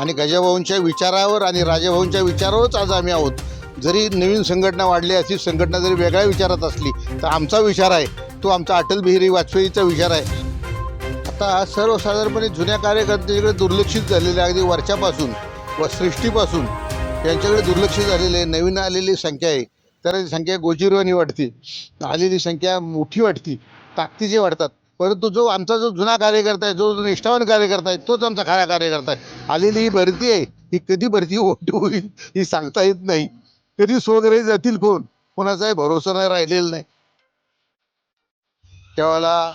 आणि गजाभाऊंच्या विचारावर आणि राजाभाऊंच्या विचारावरच आज आम्ही आहोत. जरी नवीन संघटना वाढली अशी संघटना जरी वेगळ्या विचारात असली तर आमचा विचार आहे. तो आमचा अटल बिहारी वाजपेयीचा विचार आहे. आता सर्वसाधारणपणे जुन्या कार्यकर्त्यांच्याकडे दुर्लक्षित झालेले अगदी वरच्यापासून व सृष्टीपासून यांच्याकडे दुर्लक्षित झालेले नवीन आलेली संख्या आहे. तर संख्या गोजीरवाणी वाटते आलेली संख्या मोठी वाटते ताकदीचे वाढतात. परंतु जो आमचा जो जुना कार्यकर्ता आहे जो जो निष्ठावान कार्यकर्ता आहे तोच आमचा खरा कार्यकर्ता आहे. आलेली ही भरती आहे ही कधी भरती मोठी होईल ही सांगता येत नाही. कधी सोगरे जातील कोण? कोणाचाही भरोसा नाही राहिलेला नाही. त्यावेळेला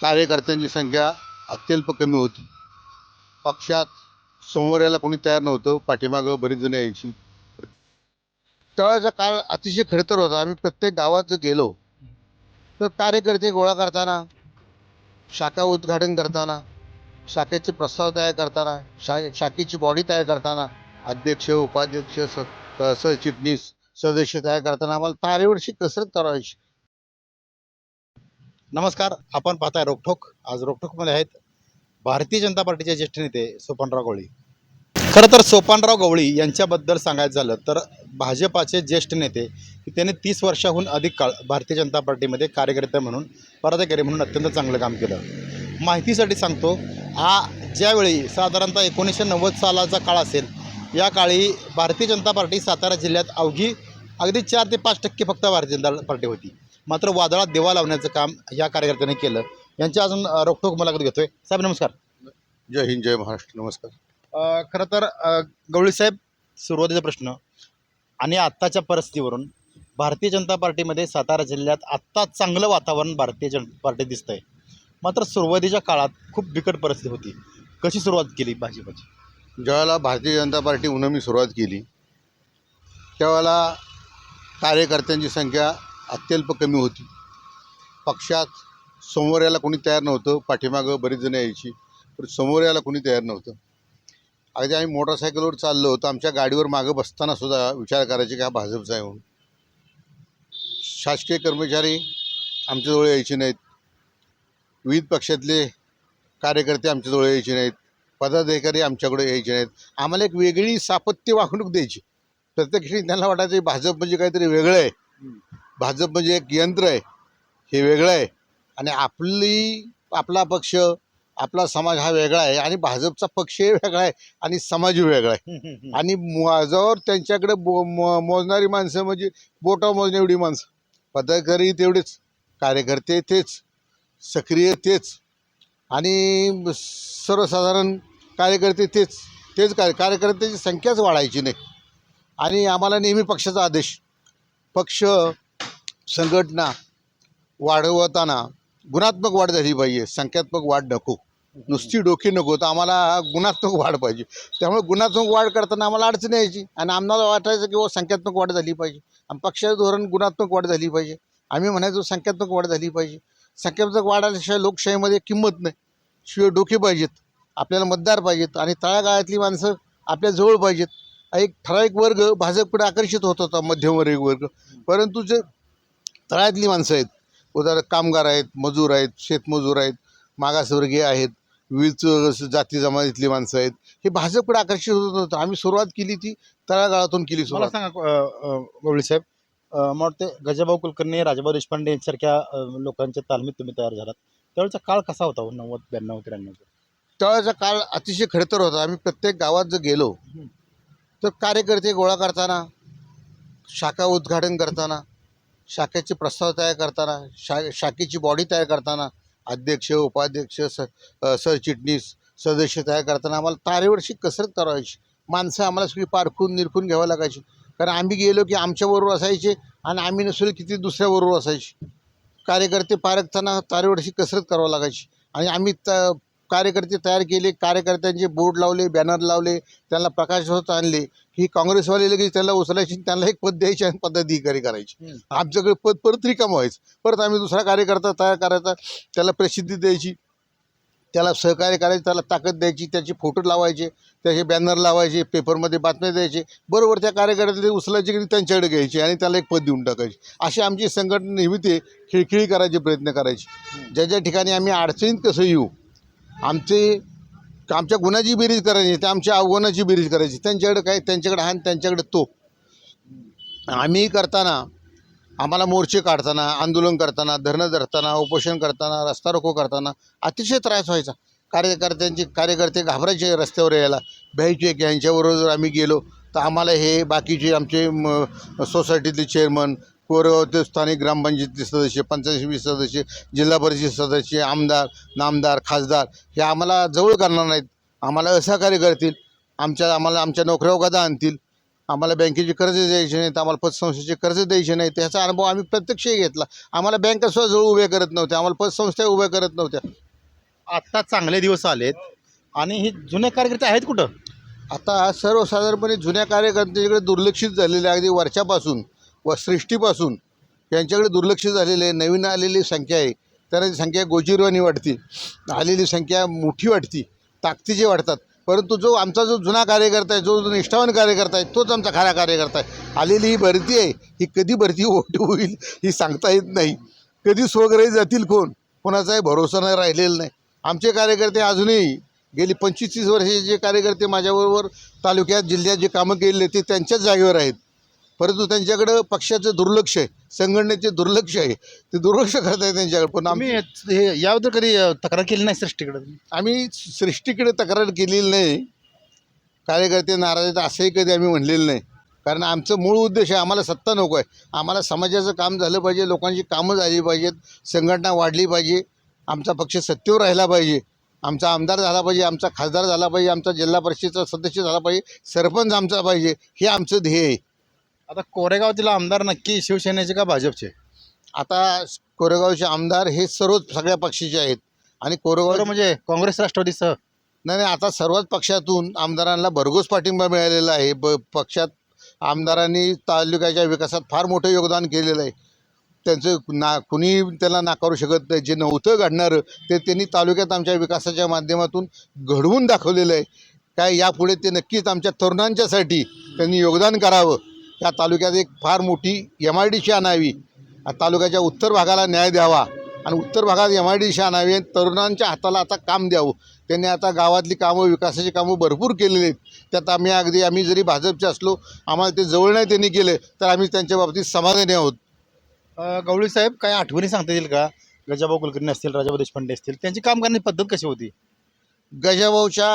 कार्यकर्त्यांची संख्या अत्यल्प कमी होती. पक्षात समोर यायला कोणी तयार नव्हतं पाठीमागं बरीच जण यायची. त्यावेळेचा काळ अतिशय खडतर होता. आम्ही प्रत्येक गावात जर गेलो तर कार्यकर्ते गोळा करताना शाखा उद्घाटन करताना शाखेचे प्रस्ताव तयार करताना शा शाखेची बॉडी तयार करताना अध्यक्ष उपाध्यक्ष स सरचिटणीस सदस्य तयार करताना आम्हाला तारेवरची कसरत करायची. नमस्कार आपण पाहताय रोखोक आज रोखोकमध्ये आहेत भारतीय जनता पार्टीचे ज्येष्ठ नेते सुपनराव कोळी खरं तर सोपानराव गवळी यांच्याबद्दल सांगायचं झालं तर भाजपाचे ज्येष्ठ नेते की त्यांनी तीस वर्षाहून अधिक काळ भारतीय जनता पार्टीमध्ये कार्यकर्ते म्हणून पदाधिकारी म्हणून अत्यंत चांगलं काम केलं. माहितीसाठी सांगतो हा ज्यावेळी साधारणतः एकोणीसशे नव्वद सालाचा काळ असेल या काळी भारतीय जनता पार्टी सातारा जिल्ह्यात अवघी अगदी चार ते पाच टक्के फक्त भारतीय जनता पार्टी होती. मात्र वादळात देवा लावण्याचं काम या कार्यकर्त्यांनी केलं. यांच्या अजून रोखोक मुलाखत घेतोय. साहेब नमस्कार. जय हिंद जय महाराष्ट्र. नमस्कार. खरं तर गवळीसाहेब सुरुवातीचा प्रश्न. आणि आत्ताच्या परिस्थितीवरून भारतीय जनता पार्टीमध्ये सातारा जिल्ह्यात आत्ता चांगलं वातावरण भारतीय जन पार्टी आहे मात्र सुरुवातीच्या काळात खूप बिकट परिस्थिती होती. कशी सुरुवात केली भाजपची? ज्यावेळेला भारतीय जनता पार्टी उन्हमी सुरुवात केली त्यावेळेला कार्यकर्त्यांची संख्या अत्यल्प कमी होती. पक्षात समोर यायला कोणी तयार नव्हतं पाठीमागं बरीच जणं यायची पण समोर यायला कोणी तयार नव्हतं. अगदी आम्ही मोटरसायकलवर चाललो होतो आमच्या गाडीवर मागं बसताना सुद्धा विचार करायचे की हा भाजपचा आहे म्हणून. शासकीय कर्मचारी आमच्याजवळ यायचे नाहीत. विविध पक्षातले कार्यकर्ते आमच्याजवळ यायचे नाहीत. पदाधिकारी आमच्याकडे यायचे नाहीत. आम्हाला एक वेगळी सापत्य वागणूक द्यायची. प्रत्येक त्यांना वाटायचं भाजप म्हणजे काहीतरी वेगळं आहे. भाजप म्हणजे एक यंत्र आहे. हे वेगळं आहे. आणि आपली आपला पक्ष आपला समाज हा वेगळा आहे आणि भाजपचा पक्षही वेगळा आहे आणि समाजही वेगळा आहे. आणि माझ्यावर त्यांच्याकडे बो मो मोजणारी माणसं म्हणजे बोटा मोजणे एवढी माणसं. पदाधिकारी तेवढेच कार्यकर्ते तेच सक्रिय तेच आणि सर्वसाधारण कार्यकर्ते तेच. तेच कार्य कार्यकर्त्याची संख्याच वाढायची नाही. आणि आम्हाला नेहमी पक्षाचा आदेश पक्ष संघटना वाढवताना गुणात्मक वाढ झाली पाहिजे संख्यात्मक वाढ नको. नुसती डोकी नको तर आम्हाला गुणात्मक वाढ पाहिजे. त्यामुळे गुणात्मक वाढ करताना आम्हाला अडचण यायची. आणि आम्हाला वाटायचं की हो, संख्यात्मक वाढ झाली पाहिजे. आणि पक्षाचं धोरण गुणात्मक वाढ झाली पाहिजे. आम्ही म्हणायचो संख्यात्मक वाढ झाली पाहिजे. संख्यात्मक वाढ आल्याशिवाय लोकशाहीमध्ये किंमत नाही. शिवाय डोके पाहिजेत. आपल्याला मतदार पाहिजेत. आणि तळागाळातली माणसं आपल्या जवळ पाहिजेत. एक ठराविक वर्ग भाजपकडे आकर्षित होत होता मध्यमवर्गीय वर्ग. परंतु जे तळातली माणसं आहेत उदाहरण कामगार आहेत मजूर आहेत शेतमजूर आहेत मागासवर्गीय आहेत विविध जाती जमातीतली माणसं आहेत. हे भाजपकडे आकर्षित होत होतं आम्ही सुरुवात केली ती तळागाळातून केली मला सुरुवात. सांगा गवळी साहेब मला वाटतं गजाभाऊ कुलकर्णी राजाभाऊ देशपांडे यांसारख्या अ, लोकांच्या तालमीत तुम्ही तयार झालात. त्यावेळेचा काळ कसा होता हो? नव्वद ब्याण्णव त्र्याण्णव? त्यावेळेचा काळ अतिशय खडतर होता. आम्ही प्रत्येक गावात जर गेलो तर कार्यकर्ते गोळा करताना शाखा उद्घाटन करताना शाखेचे प्रस्ताव तयार करताना शा शाखेची बॉडी तयार करताना अध्यक्ष उपाध्यक्ष स सरचिटणीस सदस्य तयार करताना आम्हाला तारेवरची कसरत करायची. माणसं आम्हाला सगळी पारखून निरखून घ्यावं लागायची. कारण आम्ही गेलो की आमच्याबरोबर असायचे आणि आम्ही नसलो किती दुसऱ्याबरोबर असायची. कार्यकर्ते पारखताना तारेवरची कसरत करावं लागायची. आणि आम्ही त कार्यकर्ते तयार केले कार्यकर्त्यांचे बोर्ड लावले बॅनर लावले त्यांना प्रकाशझोत आणले. ही काँग्रेसवाले लगेच त्याला उचलायची त्यांना एक पद द्यायची आणि पदाधिकारी करायची. आमच्याकडे पद परत रिकामं व्हायचं. परत आम्ही दुसरा कार्यकर्ता तयार करायचा त्याला प्रसिद्धी द्यायची त्याला सहकार्य करायचं त्याला ताकद द्यायची त्याचे फोटो लावायचे त्याचे बॅनर लावायचे पेपरमध्ये बातम्या द्यायचे. बरोबर त्या कार्यकर्त्याला उचलायचे की त्यांच्याकडे घ्यायचे आणि त्याला एक पद देऊन टाकायचे. अशी आमची संघटना नेहमी ते खिळखिळी करायचे प्रयत्न करायचे. ज्या ज्या ठिकाणी आम्ही अडचणीत कसं येऊ आमचे आमच्या गुणाची बेरीज करायची ते आमच्या आव्हानाची बेरीज करायची. त्यांच्याकडे काय त्यांच्याकडे हा आणि त्यांच्याकडे तो. आम्ही करताना आम्हाला मोर्चे काढताना आंदोलन करताना धरणं धरताना उपोषण करताना रस्ता रोको करताना अतिशय त्रास व्हायचा. कार्यकर्त्यांचे कार्यकर्ते घाबरायचे रस्त्यावर यायला. भ्यायचे की यांच्याबरोबर जर आम्ही गेलो तर आम्हाला हे बाकीचे आमचे म सोसायटीतले चेअरमन कोरेगावचे स्थानिक ग्रामपंचायतीचे सदस्य पंचायत सदस्य जिल्हा परिषद सदस्य आमदार नामदार खासदार हे आम्हाला जवळ करणार नाहीत. आम्हाला असहकार्य करतील. आमच्या आम्हाला आमच्या नोकऱ्या गदा आणतील. आम्हाला बँकेचे कर्ज द्यायचे नाहीत आम्हाला पतसंस्थेचे कर्ज द्यायचे नाहीत. त्याचा अनुभव आम्ही प्रत्यक्षही घेतला. आम्हाला बँका सुद्धा जवळ उभ्या करत नव्हत्या. आम्हाला पतसंस्था उभ्या करत नव्हत्या. आत्ता चांगले दिवस आलेत. आणि हे जुने कार्यकर्ते आहेत कुठं? आता सर्वसाधारणपणे जुन्या कार्यकर्त्यांच्याकडे दुर्लक्षित झालेले. अगदी वरच्यापासून व सृष्टीपासून यांच्याकडे दुर्लक्ष झालेले आहे नवीन आलेली संख्या आहे. त्यांना संख्या गोजीरवाणी वाटते आलेली संख्या मोठी वाटते ताकदीची वाटतात परंतु जो आमचा जो जुना कार्यकर्ता आहे जो जो निष्ठावान कार्यकर्ता आहे तोच आमचा खरा कार्यकर्ता आहे. आलेली ही भरती आहे ही कधी भरती मोठी होईल ही सांगता येत नाही. कधी स्वग्रही जातील कोण? कोणाचाही भरोसा नाही राहिलेला नाही. आमचे कार्यकर्ते अजूनही गेली पंचवीस तीस वर्षाचे जे कार्यकर्ते माझ्याबरोबर तालुक्यात जिल्ह्यात जे कामं केलेले ते त्यांच्याच जागेवर आहेत. परंतु त्यांच्याकडं पक्षाचं दुर्लक्ष आहे संघटनेचे दुर्लक्ष आहे. ते दुर्लक्ष करत आहे त्यांच्याकडे. पण आम्ही हे याबद्दल कधी अ, तक्रार केली नाही सृष्टीकडे आम्ही सृष्टीकडे तक्रार केलेली नाही. कार्यकर्ते नाराज आहेत असंही कधी आम्ही म्हणलेलं नाही. कारण आमचं मूळ उद्देश आहे आम्हाला सत्ता नको आहे. आम्हाला समाजाचं काम झालं पाहिजे लोकांची कामं झाली पाहिजेत संघटना वाढली पाहिजे. आमचा पक्ष सत्तेवर राहिला पाहिजे. आमचा आमदार झाला पाहिजे आमचा खासदार झाला पाहिजे आमचा जिल्हा परिषदेचा सदस्य झाला पाहिजे सरपंच आमचा पाहिजे हे आमचं ध्येय आहे. आता कोरेगावातील आमदार नक्की शिवसेनेचे का भाजपचे? आता कोरेगावचे आमदार हे सर्वच सगळ्या पक्षाचे आहेत. आणि कोरेगाव म्हणजे काँग्रेस राष्ट्रवादीसह नाही नाही आता सर्वच पक्षातून आमदारांना भरघोस पाठिंबा मिळालेला आहे. ब पक्षात आमदारांनी तालुक्याच्या विकासात फार मोठं योगदान केलेलं आहे. त्यांचं ना कुणी त्याला नाकारू शकत नाही. जे नव्हतं घडणारं ते त्यांनी तालुक्यात आमच्या विकासाच्या माध्यमातून घडवून दाखवलेलं आहे. काय यापुढे ते नक्कीच आमच्या तरुणांच्यासाठी त्यांनी योगदान करावं. या तालुक्यात एक फार मोठी एम आय डी सी आणावी. तालुक्याच्या उत्तर भागाला न्याय द्यावा. आणि उत्तर भागात एम आय डी सी आणावी आणि तरुणांच्या हाताला आता काम द्यावं. त्यांनी आता गावातली कामं विकासाची कामं भरपूर केलेली आहेत. त्यात आम्ही अगदी आम्ही जरी भाजपचे असलो आम्हाला ते जवळ नाही त्यांनी केले तर आम्ही त्यांच्या बाबतीत समाधानी आहोत. गवळी साहेब काय आठवणी सांगता येईल का? गजाभाऊ कुलकर्णी असतील राजाभाऊ देशपांडे असतील त्यांची काम करण्याची पद्धत कशी होती? गजाभाऊच्या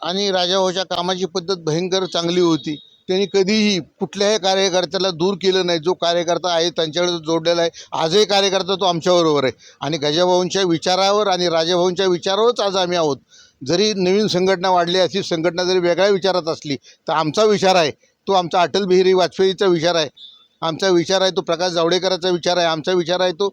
आणि राजाभाऊच्या कामाची पद्धत भयंकर चांगली होती. त्यांनी कधीही कुठल्याही कार्यकर्त्याला दूर केलं नाही. जो कार्यकर्ता आहे त्यांच्याकडे जो जोडलेला आहे. आजही कार्यकर्ता तो आमच्याबरोबर आहे. आणि गजाभाऊंच्या विचारावर आणि राजाभाऊंच्या विचारावरच आज आम्ही आहोत. जरी नवीन संघटना वाढली अशी संघटना जरी वेगळ्या विचारात असली तर आमचा विचार आहे. तो आमचा अटल बिहारी वाजपेयीचा विचार आहे. आमचा विचार आहे तो प्रकाश जावडेकरांचा विचार आहे. आमचा विचार आहे तो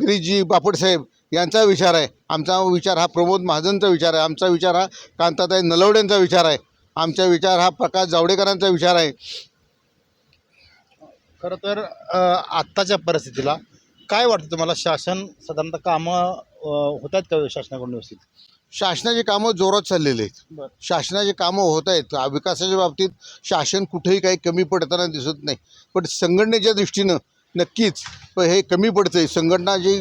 गिरीशजी बापटसाहेब यांचा विचार आहे. आमचा विचार हा प्रमोद महाजनचा विचार आहे. आमचा विचार हा कांताताई नलवड्यांचा विचार आहे. आमचा विचार हा प्रकाश जावडेकरांचा विचार आहे. खरं तर आत्ताच्या परिस्थितीला काय वाटतं तुम्हाला? शासन साधारणतः कामं होत आहेत का शासनाकडून व्यवस्थित? शासनाची कामं जोरात चाललेली आहेत. शासनाची कामं होत आहेत. विकासाच्या बाबतीत शासन कुठेही काही कमी पडताना दिसत नाही. पण संघटनेच्या दृष्टीनं नक्कीच हे कमी पडतं आहे संघटना जी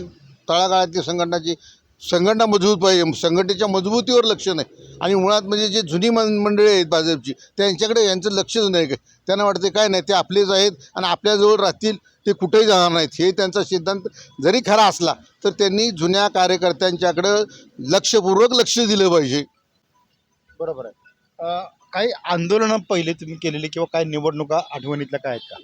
तळागाळातली संघटनाची संघटना मजबूत पाहिजे. संघटनेच्या मजबूतीवर लक्ष नाही. आणि मुळात म्हणजे जे जुनी मन मंडळी आहेत भाजपची त्यांच्याकडे यांचं लक्षच नाही काय त्यांना वाटते काय नाही ते आपलेच आहेत आणि आपल्याजवळ राहतील ते कुठेही जाणार नाहीत. हे त्यांचा सिद्धांत जरी खरा असला तर त्यांनी जुन्या कार्यकर्त्यांच्याकडं लक्षपूर्वक लक्ष दिलं पाहिजे. बरोबर आहे. काही आंदोलनं पहिले तुम्ही केलेली किंवा काही निवडणुका आठवणीतल्या काय आहेत का?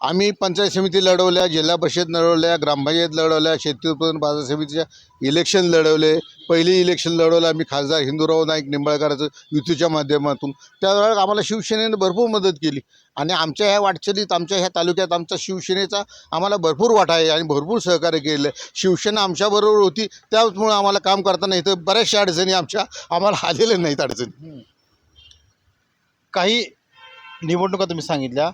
आम्ही पंचायत समिती लढवल्या जिल्हा परिषद लढवल्या ग्रामपंचायत लढवल्या शेती उत्पादन बाजार समितीच्या इलेक्शन लढवले. पहिले इलेक्शन लढवलं आम्ही खासदार हिंदूराव नाईक निंबाळकराचं युतीच्या माध्यमातून. त्यावेळेला आम्हाला शिवसेनेनं भरपूर मदत केली. आणि आमच्या ह्या वाटचालीत आमच्या ह्या तालुक्यात आमचा शिवसेनेचा आम्हाला भरपूर वाटा आहे आणि भरपूर सहकार्य केलेलं आहे. शिवसेना आमच्याबरोबर होती त्याचमुळं आम्हाला काम करताना इथं बऱ्याचशा अडचणी आमच्या आम्हाला आलेल्या नाहीत अडचणी. काही निवडणुका तुम्ही सांगितल्या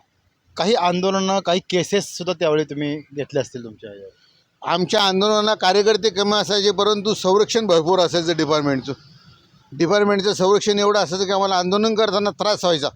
काही आंदोलनं काही केसेससुद्धा त्यावेळी तुम्ही घेतल्या असतील तुमच्या ह्याच्यावर. आमच्या आंदोलनाला कार्यकर्ते कमी असायचे परंतु संरक्षण भरपूर असायचं डिपार्टमेंटचं डिपार्टमेंटचं संरक्षण एवढं असायचं की आम्हाला आंदोलन करताना त्रास व्हायचा.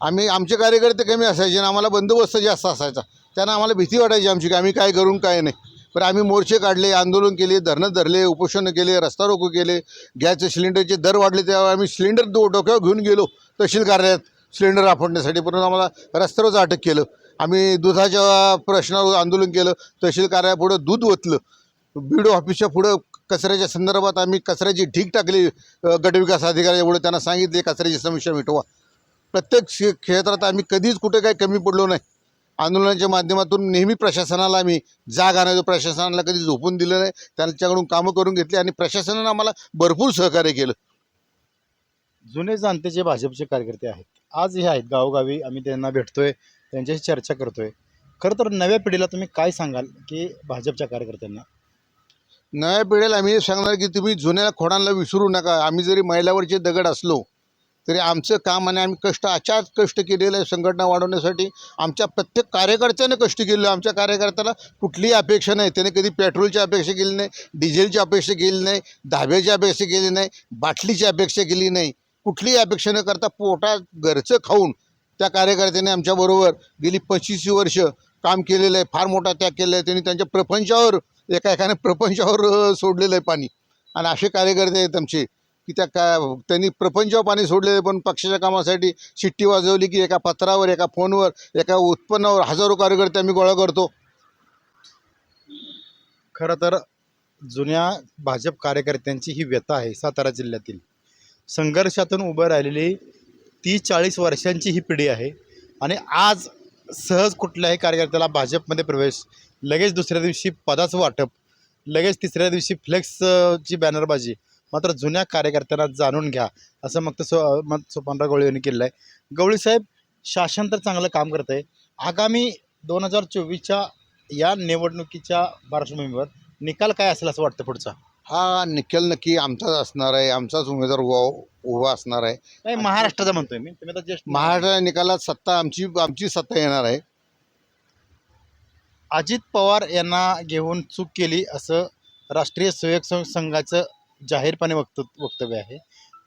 आम्ही आमचे कार्यकर्ते कमी असायचे आणि आम्हाला बंदोबस्त जास्त असायचा. त्यांना आम्हाला भीती वाटायची आमची की आम्ही काय करून काय नाही. पण आम्ही मोर्चे काढले आंदोलन केले धरणं धरले उपोषणं केले रस्ता रोको केले गॅसचे सिलेंडरचे दर वाढले तेव्हा आम्ही सिलेंडर दो डोक्यावर घेऊन गेलो तहसील कार्यालयात. सिलेंडर आपडण्यासाठी परंतु आम्हाला रस्त्यावरच अटक केलं. आम्ही दुधाच्या प्रश्नावर आंदोलन केलं. तहसील कार्यापुढं दूध ओतलं. बी डी ऑफिसच्या पुढं कचऱ्याच्या संदर्भात आम्ही कचऱ्याची ढीक टाकली. अ, गटविकास अधिकाऱ्यापुढे त्यांना सांगितले कचऱ्याची समस्या मिटवा. प्रत्येक क्षेत्रात आम्ही कधीच कुठे काही कमी पडलो नाही. आंदोलनाच्या माध्यमातून नेहमी प्रशासनाला आम्ही जाग आणायचो. प्रशासनाला कधी झोपून दिलं नाही. त्यांच्याकडून कामं करून घेतली आणि प्रशासनानं आम्हाला भरपूर सहकार्य केलं. जुने जाणते जे भाजपचे कार्यकर्ते आहेत. आज हे आहेत गावोगावी आम्ही त्यांना भेटतोय त्यांच्याशी चर्चा करतोय. खरं तर नव्या पिढीला तुम्ही काय सांगाल की भाजपच्या कार्यकर्त्यांना? नव्या पिढीला आम्ही सांगणार की तुम्ही जुन्या खोडांना विसरू नका. आम्ही जरी मैलावरचे दगड असलो तरी आमचं काम आणि आम्ही कष्ट अचाच कष्ट केलेलं आहे संघटना वाढवण्यासाठी. आमच्या प्रत्येक कार्यकर्त्याने कष्ट केले. आमच्या कार्यकर्त्याला कुठलीही अपेक्षा नाही. त्याने कधी पेट्रोलची अपेक्षा केली नाही डिझेलची अपेक्षा केली नाही धाब्याची अपेक्षा केली नाही बाटलीची अपेक्षा केली नाही. कुठलीही अपेक्षा न करता पोटात घरचं खाऊन त्या कार्यकर्त्याने आमच्याबरोबर गेली पंचवीस वर्ष काम केलेलं आहे फार मोठा त्याग केलेला आहे. त्यांनी त्यांच्या प्रपंचावर एका एकाने प्रपंचावर सोडलेलं आहे पाणी. आणि असे कार्यकर्ते आहेत आमचे की त्या का त्यांनी प्रपंचावर पाणी सोडलेलं आहे पण पक्षाच्या कामासाठी शिट्टी वाजवली की एका पत्रावर एका फोनवर एका उत्पन्नावर हजारो कार्यकर्ते आम्ही गोळा करतो. खरं तर जुन्या भाजप कार्यकर्त्यांची ही व्यथा आहे सातारा जिल्ह्यातील. संघर्षातून उभं राहिलेली तीस चाळीस वर्षांची ही पिढी आहे. आणि आज सहज कुठल्याही कार्यकर्त्याला भाजपमध्ये प्रवेश लगेच दुसऱ्या दिवशी पदाचं वाटप लगेच तिसऱ्या दिवशी फ्लेक्सची बॅनरबाजी मात्र जुन्या कार्यकर्त्यांना जाणून घ्या असं मग सो मग सोपानराव गवळी यांनी केलं आहे गवळी साहेब शासन तर चांगलं काम करत आहे आगामी दोन हजार चोवीसच्या या निवडणुकीच्या पार्श्वभूमीवर निकाल काय असेल असं वाटतं पुढचा? हा निकाल नक्की आमचाच असणार आहे आमचाच उमेदवार उभा उभा असणार आहे. नाही महाराष्ट्राचा म्हणतोय मी. तुम्ही आता ज्येष्ठ महाराष्ट्र निकालात सत्ता आमची आमची सत्ता येणार आहे. अजित पवार यांना घेऊन चूक केली असं राष्ट्रीय स्वयंसेवक संघ- संघाचं जाहीरपणे वक्त वक्तव्य आहे.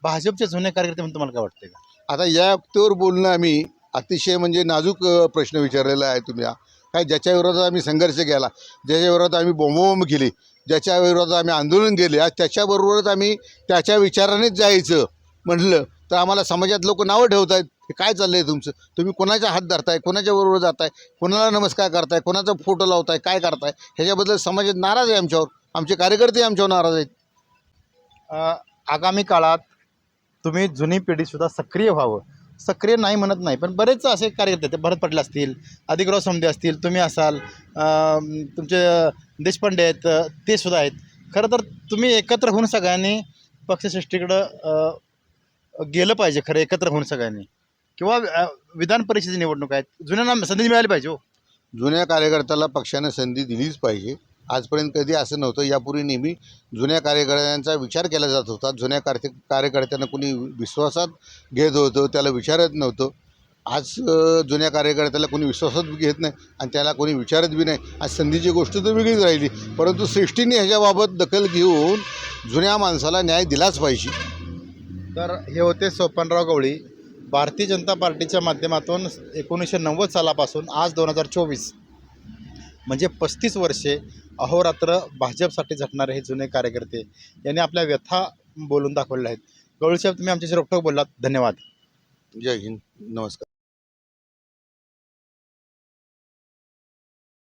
भाजपचे जुने कार्यकर्ते म्हणून तुम्हाला काय वाटतंय का? आता या वक्तीवर बोलणं आम्ही अतिशय म्हणजे नाजूक अ, प्रश्न विचारलेला आहे तुम्ही. हा. काय ज्याच्या विरोधात आम्ही संघर्ष केला ज्याच्या विरोधात आम्ही बोंबोबोंब केली ज्याच्या विरोधात आम्ही आंदोलन केले आज त्याच्याबरोबरच आम्ही त्याच्या विचारानेच जायचं म्हटलं तर आम्हाला समाजात लोक नावं ठेवत आहेत हे काय चाललं आहे तुमचं? तुम्ही कोणाच्या हात धरताय कोणाच्या बरोबर जाताय कोणाला नमस्कार करताय कोणाचा फोटो लावताय काय करताय? ह्याच्याबद्दल समाजात नाराज आहे आमच्यावर. आमचे कार्यकर्ते आमच्यावर नाराज आहेत. आगामी काळात तुम्ही जुनी पिढीसुद्धा सक्रिय व्हावं. सक्रिय नाही म्हणत नाही पण बरेच असे कार्यकर्ते आहेत. ते भरत पटले असतील अधिकराव समदे असतील तुम्ही असाल तुमचे देशपांडे आहेत ते सुद्धा आहेत. खरं तर तुम्ही एकत्र होऊन सगळ्यांनी पक्षसृष्टीकडं गेलं पाहिजे खरं एकत्र होऊन सगळ्यांनी. किंवा विधान परिषदेची निवडणूक आहेत. जुन्यांना संधी मिळाली पाहिजे हो. जुन्या कार्यकर्त्याला पक्षाने संधी दिलीच पाहिजे. आजपर्यंत कधी असं नव्हतं. यापूर्वी नेहमी जुन्या कार्यकर्त्यांचा विचार केला जात होता. जुन्या कार्य कार्यकर्त्यांना कोणी विश्वासात घेत होतं त्याला विचारत नव्हतं. आज जुन्या कार्यकर्त्याला कोणी विश्वासात घेत नाही आणि त्याला कोणी विचारत बी नाही. आज संधीची गोष्ट तर वेगळीच राहिली. परंतु सृष्टीने ह्याच्याबाबत दखल घेऊन जुन्या माणसाला न्याय दिलाच पाहिजे. तर हे होते सोपानराव गवळी. भारतीय जनता पार्टीच्या माध्यमातून एकोणीसशे नव्वद सालापासून आज दोन हजार चोवीस म्हणजे पस्तीस वर्षे अहोरात्र भाजपसाठी झटणारे हे जुने कार्यकर्ते यांनी आपल्या व्यथा बोलून दाखवल्या आहेत. गवळी साहेब तुम्ही आमच्याशी रोखोक बोललात. धन्यवाद. जय हिंद. नमस्कार.